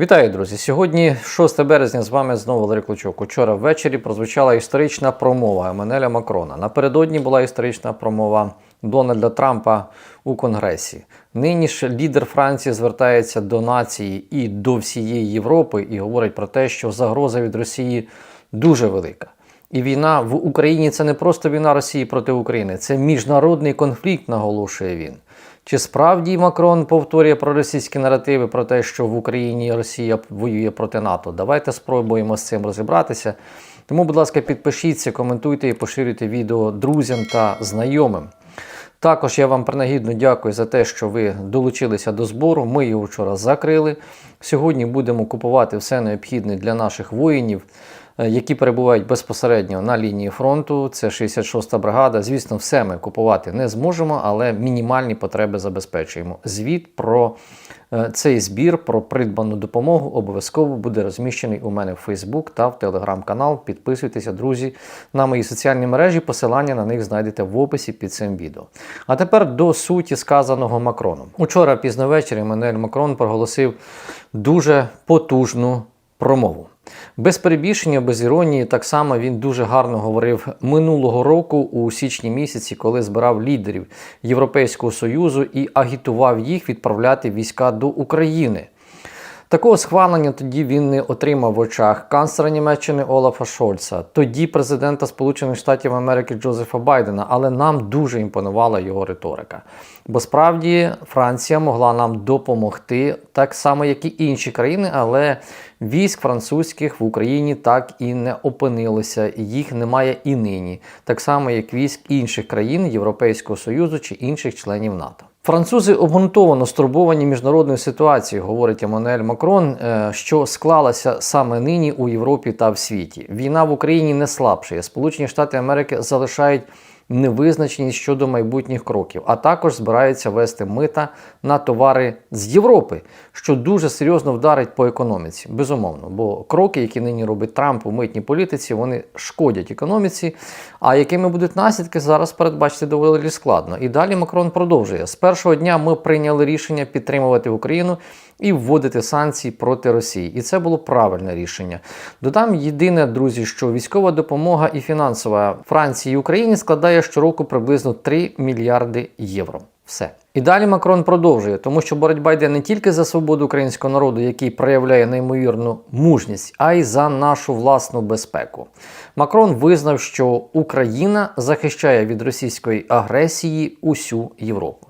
Вітаю, друзі! Сьогодні 6 березня з вами знову Валерій Клочок. Учора ввечері прозвучала історична промова Еммануеля Макрона. Напередодні була історична промова Дональда Трампа у Конгресі. Нині ж лідер Франції звертається до нації і до всієї Європи і говорить про те, що загроза від Росії дуже велика. І війна в Україні це не просто війна Росії проти України, це міжнародний конфлікт, наголошує він. Чи справді Макрон повторює проросійські наративи про те, що в Україні Росія воює проти НАТО? Давайте спробуємо з цим розібратися. Тому, будь ласка, підпишіться, коментуйте і поширюйте відео друзям та знайомим. Також я вам принагідно дякую за те, що ви долучилися до збору. Ми його вчора закрили. Сьогодні будемо купувати все необхідне для наших воїнів, які перебувають безпосередньо на лінії фронту. Це 66-та бригада. Звісно, все ми купувати не зможемо, але мінімальні потреби забезпечуємо. Звіт про е, цей збір, про придбану допомогу обов'язково буде розміщений у мене в Facebook та в телеграм-канал. Підписуйтеся, друзі, на мої соціальні мережі. Посилання на них знайдете в описі під цим відео. А тепер до суті сказаного Макроном. Учора пізно ввечері Еммануель Макрон проголосив дуже потужну промову. Без перебільшення, без іронії, так само він дуже гарно говорив минулого року у січні місяці, коли збирав лідерів Європейського Союзу і агітував їх відправляти війська до України. Такого схвалення тоді він не отримав в очах канцлера Німеччини Олафа Шольца, тоді президента Сполучених Штатів Америки Джозефа Байдена, але нам дуже імпонувала його риторика. Бо справді Франція могла нам допомогти так само, як і інші країни, але військ французьких в Україні так і не опинилося, їх немає і нині, так само як військ інших країн Європейського Союзу чи інших членів НАТО. Французи обґрунтовано стурбовані міжнародною ситуацією, говорить Еммануель Макрон, е, що склалася саме нині у Європі та в світі. Війна в Україні не слабшає. Сполучені Штати Америки залишають невизначеність щодо майбутніх кроків, а також збираються вести мита на товари з Європи, що дуже серйозно вдарить по економіці. Безумовно, бо кроки, які нині робить Трамп у митній політиці, вони шкодять економіці. А якими будуть наслідки, зараз передбачити доволі складно. І далі Макрон продовжує: з першого дня ми прийняли рішення підтримувати Україну і вводити санкції проти Росії. І це було правильне рішення. Додам єдине, друзі, що військова допомога і фінансова Франції і Україні складає щороку приблизно 3 мільярди євро. Все. І далі Макрон продовжує, тому що боротьба йде не тільки за свободу українського народу, який проявляє неймовірну мужність, а й за нашу власну безпеку. Макрон визнав, що Україна захищає від російської агресії усю Європу.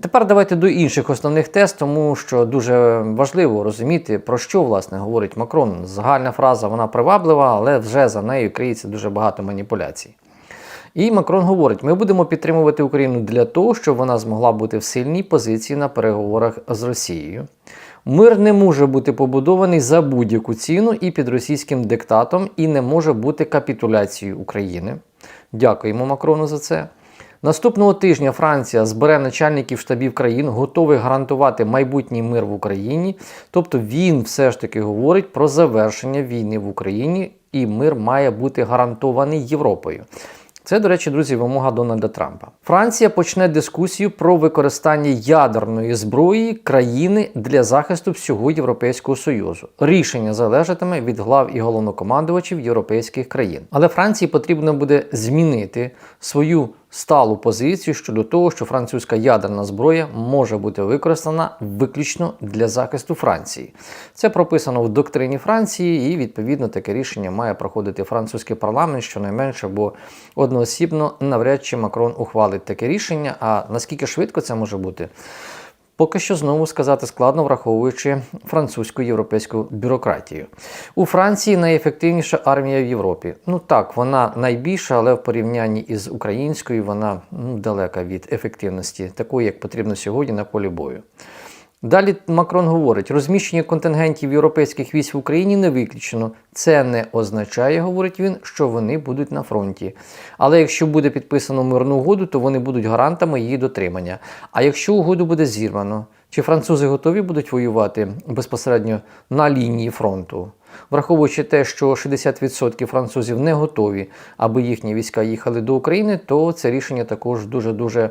Тепер давайте до інших основних тез, тому що дуже важливо розуміти, про що власне говорить Макрон. Загальна фраза вона приваблива, але вже за нею криється дуже багато маніпуляцій. І Макрон говорить: ми будемо підтримувати Україну для того, щоб вона змогла бути в сильній позиції на переговорах з Росією. Мир не може бути побудований за будь-яку ціну і під російським диктатом, і не може бути капітуляцією України. Дякуємо Макрону за це. Наступного тижня Франція збере начальників штабів країн, готових гарантувати майбутній мир в Україні. Тобто він все ж таки говорить про завершення війни в Україні, і мир має бути гарантований Європою. Це, до речі, друзі, вимога Дональда Трампа. Франція почне дискусію про використання ядерної зброї країни для захисту всього Європейського союзу. Рішення залежатиме від глав і головнокомандувачів європейських країн. Але Франції потрібно буде змінити свою сталу позицію щодо того, що французька ядерна зброя може бути використана виключно для захисту Франції. Це прописано в доктрині Франції, і відповідно таке рішення має проходити французький парламент щонайменше, бо одноосібно навряд чи Макрон ухвалить таке рішення. А наскільки швидко це може бути? Поки що знову сказати складно, враховуючи французьку європейську бюрократію. У Франції найефективніша армія в Європі. Ну так, вона найбільша, але в порівнянні із українською вона ну, далека від ефективності, такої, як потрібно сьогодні на полі бою. Далі Макрон говорить, розміщення контингентів європейських військ в Україні не виключено. Це не означає, говорить він, що вони будуть на фронті. Але якщо буде підписано мирну угоду, то вони будуть гарантами її дотримання. А якщо угоду буде зірвано, чи французи готові будуть воювати безпосередньо на лінії фронту? Враховуючи те, що 60% французів не готові, аби їхні війська їхали до України, то це рішення також дуже дуже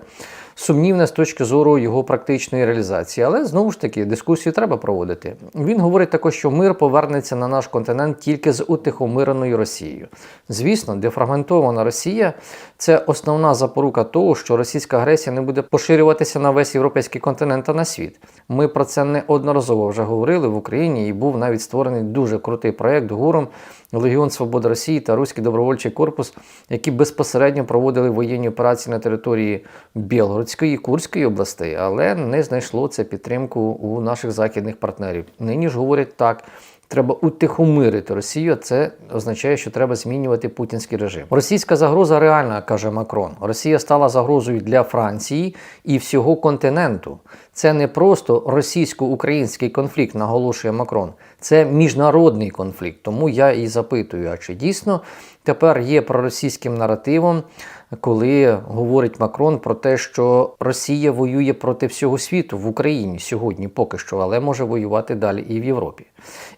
сумнівне з точки зору його практичної реалізації. Але знову ж таки дискусію треба проводити. Він говорить також, що мир повернеться на наш континент тільки з утихомиреною Росією. Звісно, дефрагментована Росія це основна запорука того, що російська агресія не буде поширюватися на весь європейський континент та на світ. Ми про це неодноразово вже говорили в Україні, і був навіть створений дуже крутий проект гуром Легіон Свободи Росії та Руський добровольчий корпус, які безпосередньо проводили воєнні операції на території Білгородської і Курської областей, але не знайшло це підтримку у наших західних партнерів. Нині ж говорять так. Треба утихомирити Росію. Це означає, що треба змінювати путінський режим. Російська загроза реальна, каже Макрон. Росія стала загрозою для Франції і всього континенту. Це не просто російсько-український конфлікт, наголошує Макрон. Це міжнародний конфлікт. Тому я і запитую, а чи дійсно тепер є проросійським наративом, коли говорить Макрон про те, що Росія воює проти всього світу в Україні сьогодні, поки що, але може воювати далі і в Європі.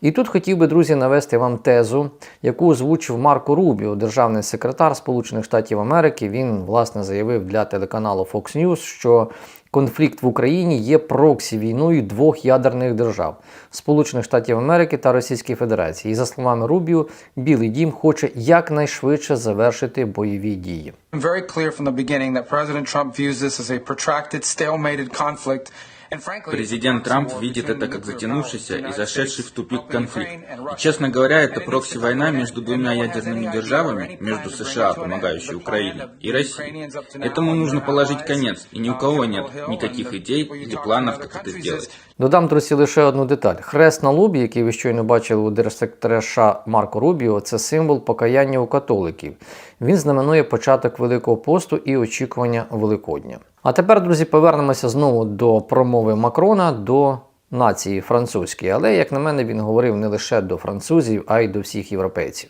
І тут хотів би, друзі, навести вам тезу, яку озвучив Марко Рубіо, державний секретар Сполучених Штатів Америки. Він власне заявив для телеканалу Fox News, що конфлікт в Україні є проксі війною двох ядерних держав Сполучених Штатів Америки та Російської Федерації. І за словами Рубіо, Білий Дім хоче якнайшвидше завершити бойові дії. very clear from the beginning that President Trump views this as a protracted, stalemated conflict. And frankly, Президент Трамп видит это как затянувшийся и зашедший в тупик конфликт. И, честно говоря, это прокси-война между двумя ядерными державами, между США, помогающей Украине, и Россией. Этому нужно положить конец, и ни у кого нет никаких идей или планов, как это сделать. Додам, друзі, лише одну деталь. Хрест на лобі, який ви щойно бачили у держсекретаря США Марко Рубіо, це символ покаяння у католиків. Він знаменує початок Великого посту і очікування Великодня. А тепер, друзі, повернемося знову до промови Макрона до нації французької. Але, як на мене, він говорив не лише до французів, а й до всіх європейців.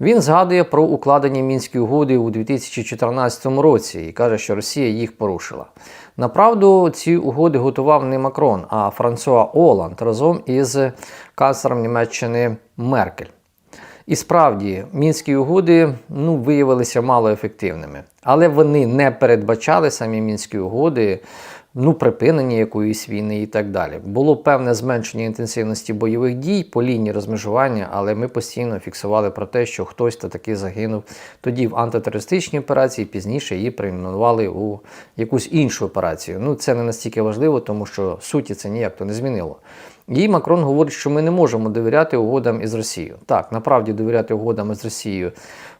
Він згадує про укладені мінські угоди у 2014 році і каже, що Росія їх порушила. Направду, ці угоди готував не Макрон, а Франсуа Оланд разом із канцлером Німеччини Меркель. І справді, мінські угоди ну, виявилися малоефективними. Але вони не передбачали самі мінські угоди, ну, припинення якоїсь війни і так далі. Було певне зменшення інтенсивності бойових дій по лінії розмежування, але ми постійно фіксували про те, що хтось та таки загинув тоді в антитерористичній операції, пізніше її перейменували у якусь іншу операцію. Ну, це не настільки важливо, тому що суті це ніяк то не змінило. І Макрон говорить, що ми не можемо довіряти угодам із Росією. Так, направді довіряти угодам із Росією,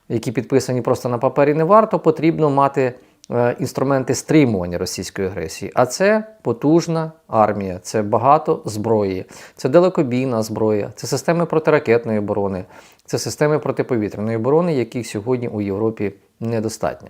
які підписані просто на папері, не варто, потрібно мати е, інструменти стримування російської агресії. А це потужна армія, це багато зброї, це далекобійна зброя, це системи протиракетної оборони, це системи протиповітряної оборони, яких сьогодні у Європі недостатньо.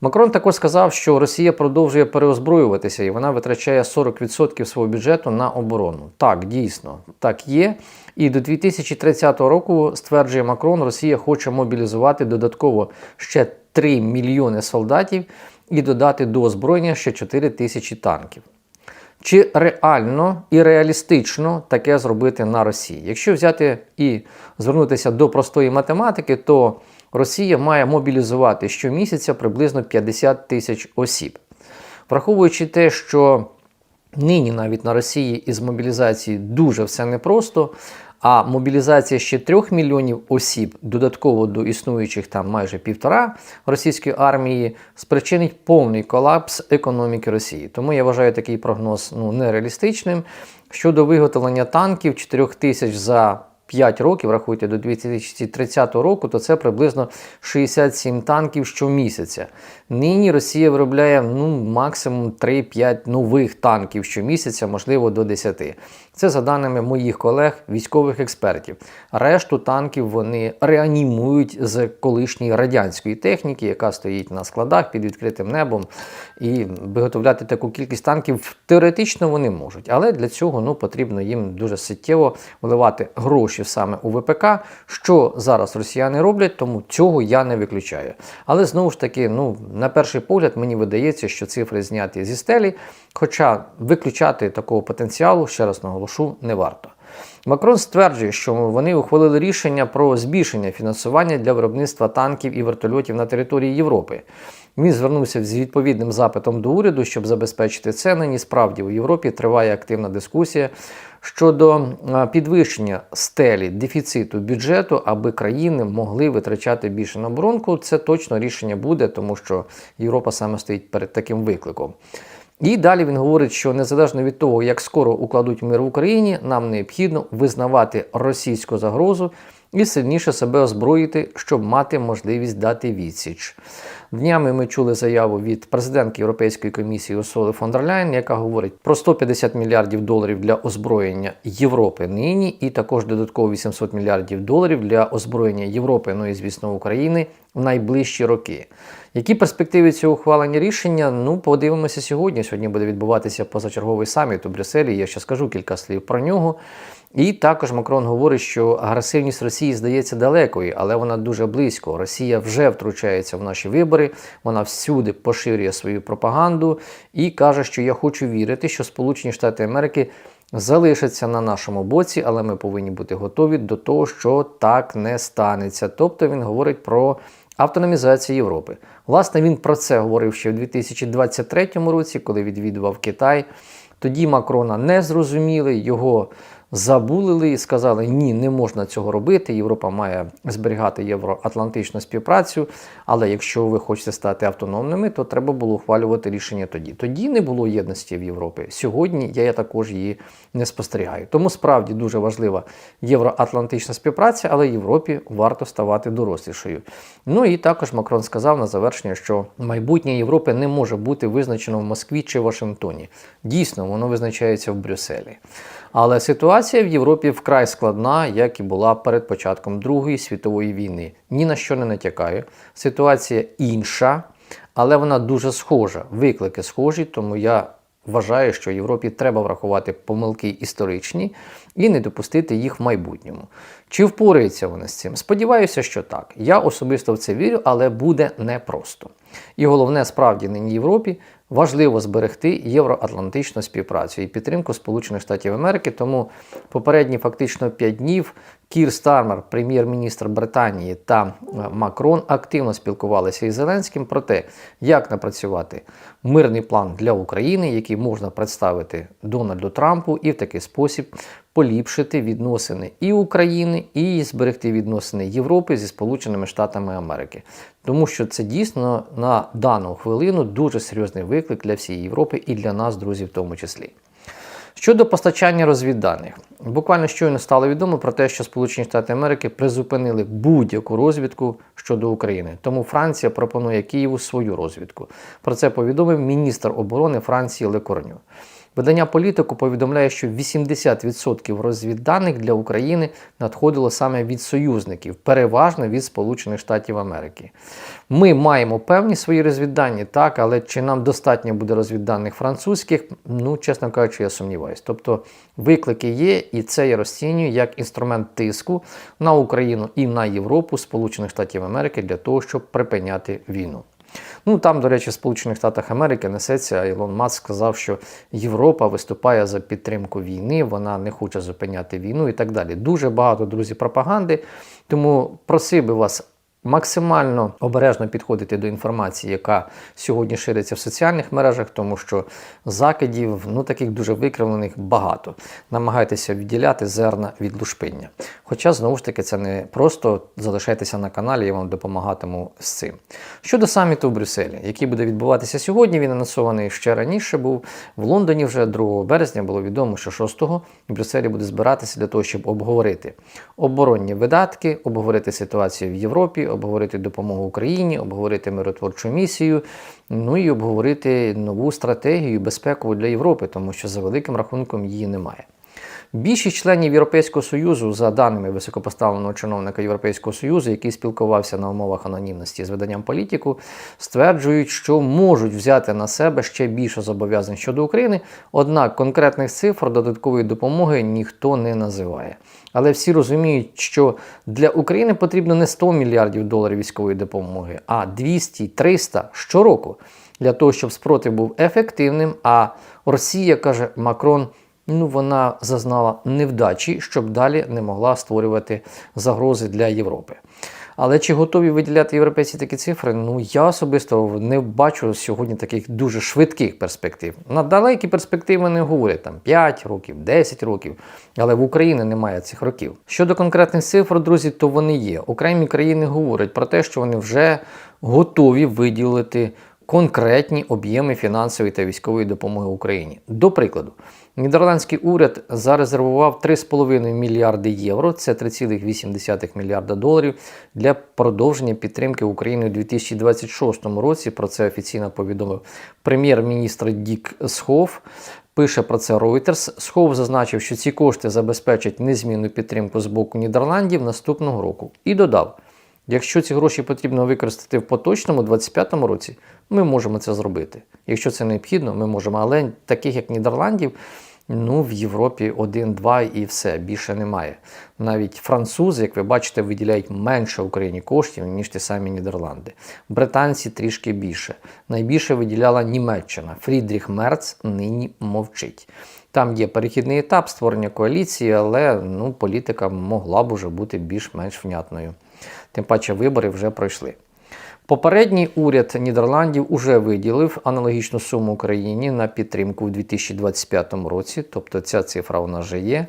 Макрон також сказав, що Росія продовжує переозброюватися і вона витрачає 40% свого бюджету на оборону. Так, дійсно, так є. І до 2030 року, стверджує Макрон, Росія хоче мобілізувати додатково ще 3 мільйони солдатів і додати до озброєння ще 4 тисячі танків. Чи реально і реалістично таке зробити на Росії? Якщо взяти і звернутися до простої математики, то Росія має мобілізувати щомісяця приблизно 50 тисяч осіб. Враховуючи те, що нині навіть на Росії із мобілізації дуже все непросто, а мобілізація ще 3 мільйонів осіб додатково до існуючих там майже півтора російської армії спричинить повний колапс економіки Росії. Тому я вважаю такий прогноз ну, нереалістичним. Щодо виготовлення танків 4 тисяч за 5 років, рахуйте, до 2030 року, то це приблизно 67 танків щомісяця. Нині Росія виробляє ну, максимум 3-5 нових танків щомісяця, можливо, до 10. Це за даними моїх колег, військових експертів. Решту танків вони реанімують з колишньої радянської техніки, яка стоїть на складах під відкритим небом. І виготовляти таку кількість танків теоретично вони можуть. Але для цього ну, потрібно їм дуже суттєво вливати гроші саме у ВПК, що зараз росіяни роблять, тому цього я не виключаю. Але знову ж таки, ну, на перший погляд, мені видається, що цифри зняті зі стелі, хоча виключати такого потенціалу, ще раз наголошу, не варто. Макрон стверджує, що вони ухвалили рішення про збільшення фінансування для виробництва танків і вертольотів на території Європи. Він звернувся з відповідним запитом до уряду, щоб забезпечити це. Нині справді у Європі триває активна дискусія щодо підвищення стелі дефіциту бюджету, аби країни могли витрачати більше на оборонку. Це точно рішення буде, тому що Європа саме стоїть перед таким викликом. І далі він говорить, що незалежно від того, як скоро укладуть мир в Україні, нам необхідно визнавати російську загрозу і сильніше себе озброїти, щоб мати можливість дати відсіч. Днями ми чули заяву від президентки Європейської комісії Урсули фон дер Ляйн, яка говорить про 150 мільярдів доларів для озброєння Європи нині, і також додатково 800 мільярдів доларів для озброєння Європи, ну і звісно України в найближчі роки. Які перспективи цього ухвалення рішення? Ну, подивимося сьогодні. Сьогодні буде відбуватися позачерговий саміт у Брюсселі. Я ще скажу кілька слів про нього. І також Макрон говорить, що агресивність Росії здається далекою, але вона дуже близько. Росія вже втручається в наші вибори, вона всюди поширює свою пропаганду і каже, що я хочу вірити, що Сполучені Штати Америки залишаться на нашому боці, але ми повинні бути готові до того, що так не станеться. Тобто він говорить про автономізацію Європи. Власне, він про це говорив ще в 2023 році, коли відвідував Китай. Тоді Макрона не зрозуміли, його забулили і сказали, ні, не можна цього робити. Європа має зберігати євроатлантичну співпрацю. Але якщо ви хочете стати автономними, то треба було ухвалювати рішення тоді. Тоді не було єдності в Європі. Сьогодні я також її не спостерігаю. Тому справді дуже важлива євроатлантична співпраця, але Європі варто ставати дорослішою. Ну і також Макрон сказав на завершення, що майбутнє Європи не може бути визначено в Москві чи Вашингтоні. Дійсно, воно визначається в Брюсселі. Але ситуація в Європі вкрай складна, як і була перед початком Другої світової війни. Ні на що не натякаю. Ситуація інша, але вона дуже схожа. Виклики схожі, тому я вважаю, що Європі треба врахувати помилки історичні і не допустити їх в майбутньому. Чи впораються вони з цим? Сподіваюся, що так. Я особисто в це вірю, але буде непросто. І головне, справді нині Європі важливо зберегти євроатлантичну співпрацю і підтримку Сполучених Штатів Америки. Тому попередні фактично 5 днів Кір Стармер, прем'єр-міністр Британії та е, Макрон активно спілкувалися із Зеленським про те, як напрацювати мирний план для України, який можна представити Дональду Трампу, і в такий спосіб поліпшити відносини і України, і зберегти відносини Європи зі Сполученими Штатами Америки. Тому що це дійсно на дану хвилину дуже серйозний виклик для всієї Європи і для нас, друзі, в тому числі. Щодо постачання розвідданих, буквально щойно стало відомо про те, що Сполучені Штати Америки призупинили будь-яку розвідку щодо України. Тому Франція пропонує Києву свою розвідку. Про це повідомив міністр оборони Франції Лекорню. Видання політику повідомляє, що 80% розвідданих для України надходило саме від союзників, переважно від Сполучених Штатів Америки. Ми маємо певні свої розвіддані, так, але чи нам достатньо буде розвідданих французьких, ну, чесно кажучи, я сумніваюся. Тобто виклики є, і це я розцінюю як інструмент тиску на Україну і на Європу Сполучених Штатів Америки для того, щоб припиняти війну. Ну там, до речі, в Сполучених Штатах Америки несеться. Ілон Маск сказав, що Європа виступає за підтримку війни, вона не хоче зупиняти війну і так далі. Дуже багато друзі пропаганди. Тому просив би вас. Максимально обережно підходити до інформації, яка сьогодні шириться в соціальних мережах, тому що закидів, ну таких дуже викривлених, багато. Намагайтеся відділяти зерна від лушпиння. Хоча, знову ж таки, це не просто залишайтеся на каналі, я вам допомагатиму з цим. Щодо саміту в Брюсселі, який буде відбуватися сьогодні, він анонсований ще раніше був. В Лондоні вже 2 березня було відомо, що 6-го в Брюсселі буде збиратися для того, щоб обговорити оборонні видатки, обговорити ситуацію в Європі, обговорити допомогу Україні, обговорити миротворчу місію, ну і обговорити нову стратегію безпекову для Європи, тому що за великим рахунком її немає. Більшість членів Європейського Союзу, за даними високопоставленого чиновника Європейського Союзу, який спілкувався на умовах анонімності з виданням політику, стверджують, що можуть взяти на себе ще більше зобов'язань щодо України. Однак конкретних цифр додаткової допомоги ніхто не називає. Але всі розуміють, що для України потрібно не 100 мільярдів доларів військової допомоги, а 200-300 щороку для того, щоб спротив був ефективним. А Росія каже Макрон ну вона зазнала невдачі, щоб далі не могла створювати загрози для Європи. Але чи готові виділяти європейці такі цифри? Ну я особисто не бачу сьогодні таких дуже швидких перспектив. На далекі перспективи не говорять там 5 років, 10 років, але в Україні немає цих років. Щодо конкретних цифр, друзі, то вони є. Окремі країни говорять про те, що вони вже готові виділити конкретні об'єми фінансової та військової допомоги Україні. До прикладу, нідерландський уряд зарезервував 3,5 мільярди євро, це 3,8 мільярда доларів для продовження підтримки України у 2026 році. Про це офіційно повідомив прем'єр-міністр Дік Схов. Пише про це Reuters. Схов зазначив, що ці кошти забезпечать незмінну підтримку з боку Нідерландів наступного року. І додав: якщо ці гроші потрібно використати в поточному 25-му році, ми можемо це зробити. Якщо це необхідно, ми можемо. Але таких як Нідерландів, ну в Європі один-два і все більше немає. Навіть французи, як ви бачите, виділяють менше Україні коштів, ніж ті самі Нідерланди. Британці трішки більше. Найбільше виділяла Німеччина. Фрідріх Мерц нині мовчить. Там є перехідний етап створення коаліції, але ну, політика могла б уже бути більш-менш внятною. Тим паче вибори вже пройшли. Попередній уряд Нідерландів уже виділив аналогічну суму Україні на підтримку в 2025 році, тобто ця цифра нас вже є.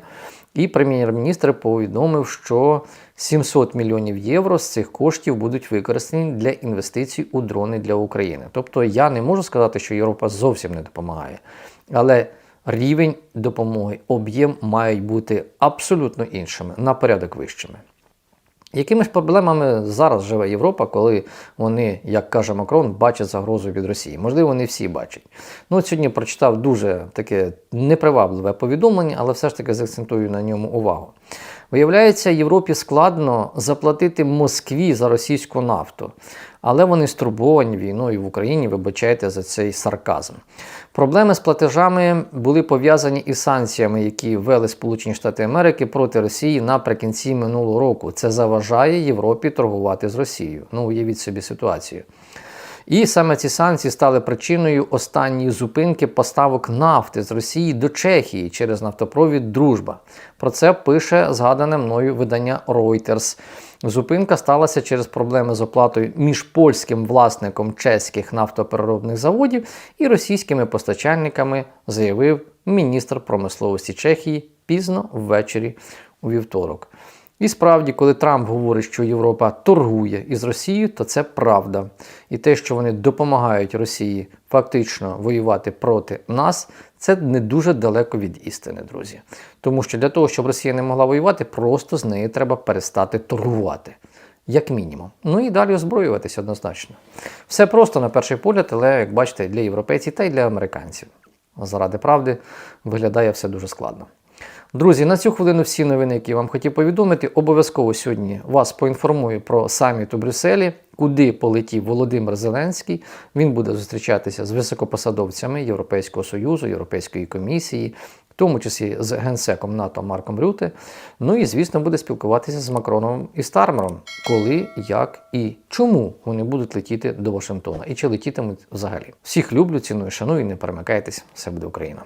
І прем'єр-міністр повідомив, що 700 мільйонів євро з цих коштів будуть використані для інвестицій у дрони для України. Тобто я не можу сказати, що Європа зовсім не допомагає, але рівень допомоги, об'єм мають бути абсолютно іншими, на порядок вищими. Якими ж проблемами зараз живе Європа, коли вони, як каже Макрон, бачать загрозу від Росії? Можливо, не всі бачать. Ну, от сьогодні прочитав дуже таке непривабливе повідомлення, але все ж таки заакцентую на ньому увагу. Виявляється, Європі складно заплатити Москві за російську нафту, але вони стурбовані війною в Україні, вибачайте за цей сарказм. Проблеми з платежами були пов'язані із санкціями, які ввели Сполучені Штати Америки проти Росії наприкінці минулого року. Це заважає Європі торгувати з Росією. Ну, уявіть собі ситуацію. І саме ці санкції стали причиною останньої зупинки поставок нафти з Росії до Чехії через нафтопровід Дружба. Про це пише згадане мною видання Reuters. Зупинка сталася через проблеми з оплатою між польським власником чеських нафтопереробних заводів і російськими постачальниками, заявив міністр промисловості Чехії пізно ввечері у вівторок. І справді, коли Трамп говорить, що Європа торгує із Росією, то це правда. І те, що вони допомагають Росії фактично воювати проти нас, це не дуже далеко від істини, друзі. Тому що для того, щоб Росія не могла воювати, просто з нею треба перестати торгувати. Як мінімум. Ну і далі озброюватися однозначно. Все просто на перший погляд, але як бачите, для європейців та й для американців. Заради правди виглядає все дуже складно. Друзі, на цю хвилину всі новини, які вам хотів повідомити, обов'язково сьогодні вас поінформую про саміт у Брюсселі, куди полетів Володимир Зеленський. Він буде зустрічатися з високопосадовцями Європейського Союзу, Європейської комісії, в тому числі з генсеком НАТО Марком Рюте. Ну і, звісно, буде спілкуватися з Макроном і Стармером, коли, як і чому вони будуть летіти до Вашингтона, і чи летітимуть взагалі. Всіх люблю, ціную, шаную, не перемикайтесь, все буде Україна.